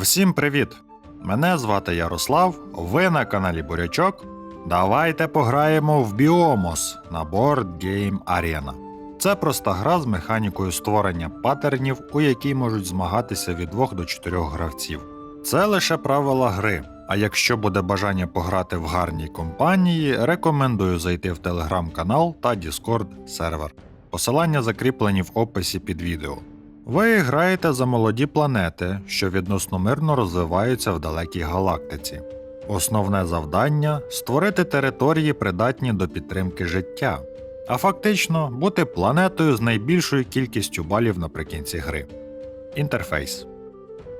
Всім привіт! Мене звати Ярослав, ви на каналі Бурячок. Давайте пограємо в Біомос на Board Game Arena. Це проста гра з механікою створення паттернів, у якій можуть змагатися від 2 до 4 гравців. Це лише правила гри. А якщо буде бажання пограти в гарній компанії, рекомендую зайти в телеграм-канал та Discord сервер. Посилання закріплені в описі під відео. Ви граєте за молоді планети, що відносно мирно розвиваються в далекій галактиці. Основне завдання створити території, придатні до підтримки життя, а фактично бути планетою з найбільшою кількістю балів наприкінці гри. Інтерфейс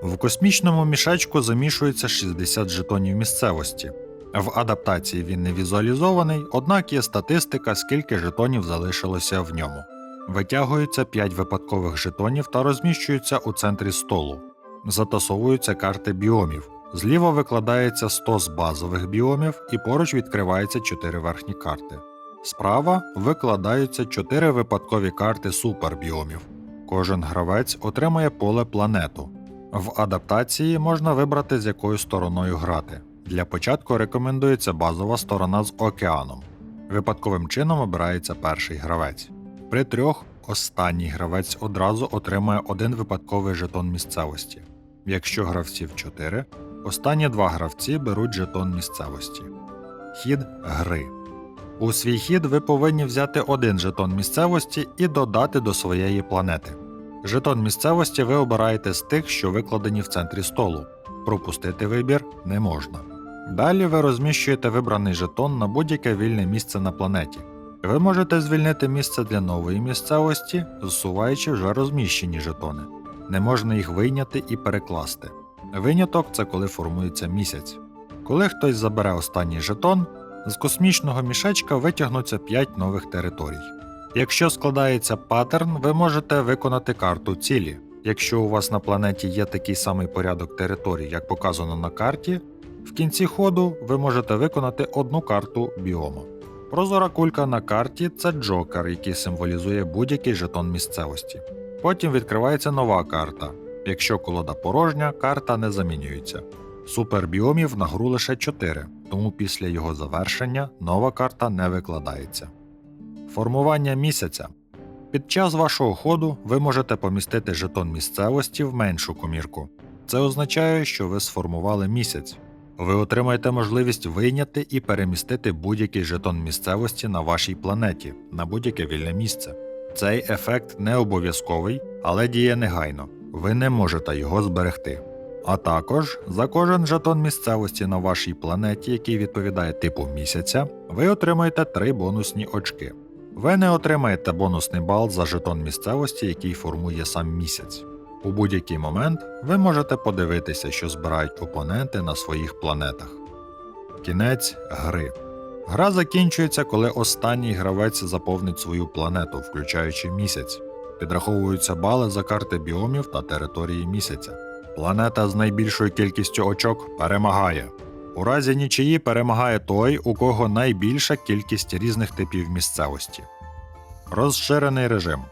в космічному мішечку замішується 60 жетонів місцевості. В адаптації він не візуалізований, однак є статистика, скільки жетонів залишилося в ньому. Витягуються 5 випадкових жетонів та розміщуються у центрі столу. Затасовуються карти біомів. Зліва викладається 100 з базових біомів і поруч відкриваються 4 верхні карти. Справа викладаються 4 випадкові карти супербіомів. Кожен гравець отримає поле планету. В адаптації можна вибрати з якою стороною грати. Для початку рекомендується базова сторона з океаном. Випадковим чином обирається перший гравець. При трьох останній гравець одразу отримає один випадковий жетон місцевості. Якщо гравців 4, останні два гравці беруть жетон місцевості. Хід гри. У свій хід ви повинні взяти один жетон місцевості і додати до своєї планети. Жетон місцевості ви обираєте з тих, що викладені в центрі столу. Пропустити вибір не можна. Далі ви розміщуєте вибраний жетон на будь-яке вільне місце на планеті. Ви можете звільнити місце для нової місцевості, зсуваючи вже розміщені жетони. Не можна їх вийняти і перекласти. Виняток це коли формується місяць. Коли хтось забере останній жетон, з космічного мішечка витягнуться 5 нових територій. Якщо складається паттерн, ви можете виконати карту цілі. Якщо у вас на планеті є такий самий порядок територій, як показано на карті, в кінці ходу ви можете виконати одну карту біому. Прозора кулька на карті це джокер, який символізує будь-який жетон місцевості. Потім відкривається нова карта. Якщо колода порожня, карта не замінюється. Супербіомів на гру лише 4, тому після його завершення нова карта не викладається. Формування місяця. Під час вашого ходу ви можете помістити жетон місцевості в меншу комірку. Це означає, що ви сформували місяць. Ви отримаєте можливість вийняти і перемістити будь-який жетон місцевості на вашій планеті на будь-яке вільне місце. Цей ефект не обов'язковий, але діє негайно. Ви не можете його зберегти. А також за кожен жетон місцевості на вашій планеті, який відповідає типу місяця, ви отримаєте 3 бонусні очки. Ви не отримаєте бонусний бал за жетон місцевості, який формує сам місяць. У будь-який момент ви можете подивитися, що збирають опоненти на своїх планетах. Кінець гри. Гра закінчується, коли останній гравець заповнить свою планету, включаючи місяць. Підраховуються бали за карти біомів та території місяця. Планета з найбільшою кількістю очок перемагає. У разі нічиї перемагає той, у кого найбільша кількість різних типів місцевості. Розширений режим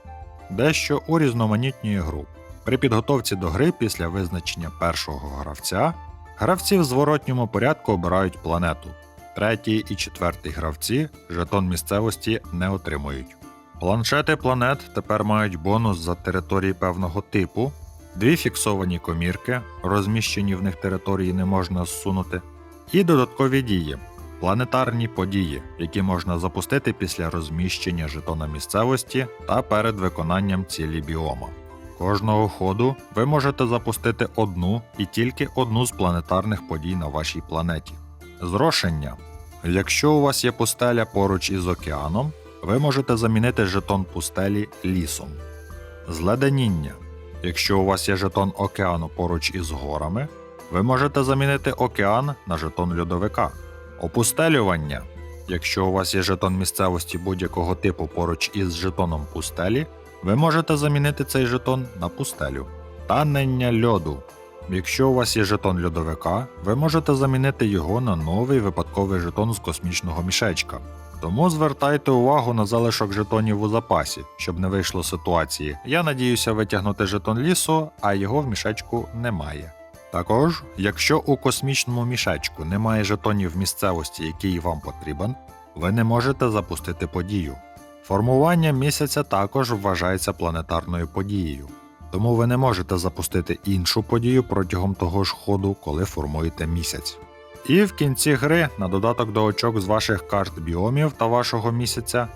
дещо урізноманітнює гру. При підготовці до гри після визначення першого гравця гравці в зворотньому порядку обирають планету. Третій і четвертий гравці жетон місцевості не отримують. Планшети планет тепер мають бонус за території певного типу, дві фіксовані комірки, розміщені в них території не можна зсунути, і додаткові дії планетарні події, які можна запустити після розміщення жетона місцевості та перед виконанням цілі біома. Кожного ходу ви можете запустити одну і тільки одну з планетарних подій на вашій планеті. Зрошення. Якщо у вас є пустеля поруч із океаном, ви можете замінити жетон пустелі лісом. Зледеніння. Якщо у вас є жетон океану поруч із горами, ви можете замінити океан на жетон льодовика. Опустелювання. Якщо у вас є жетон місцевості будь-якого типу поруч із жетоном пустелі, ви можете замінити цей жетон на пустелю. Танення льоду. Якщо у вас є жетон льодовика, ви можете замінити його на новий випадковий жетон з космічного мішечка. Тому звертайте увагу на залишок жетонів у запасі, щоб не вийшло ситуації. Я надіюся витягнути жетон лісу, а його в мішечку немає. Також, якщо у космічному мішечку немає жетонів місцевості, який вам потрібен, ви не можете запустити подію. Формування місяця також вважається планетарною подією, тому ви не можете запустити іншу подію протягом того ж ходу, коли формуєте місяць. І в кінці гри на додаток до очок з ваших карт біомів та вашого місяця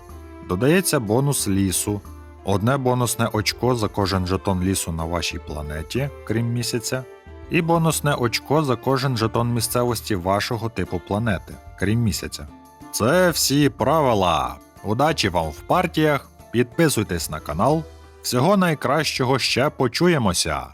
додається бонус лісу, одне бонусне очко за кожен жетон лісу на вашій планеті, крім місяця, і бонусне очко за кожен жетон місцевості вашого типу планети, крім місяця. Це всі правила. Удачі вам в партіях, підписуйтесь на канал. Всього найкращого ще почуємося!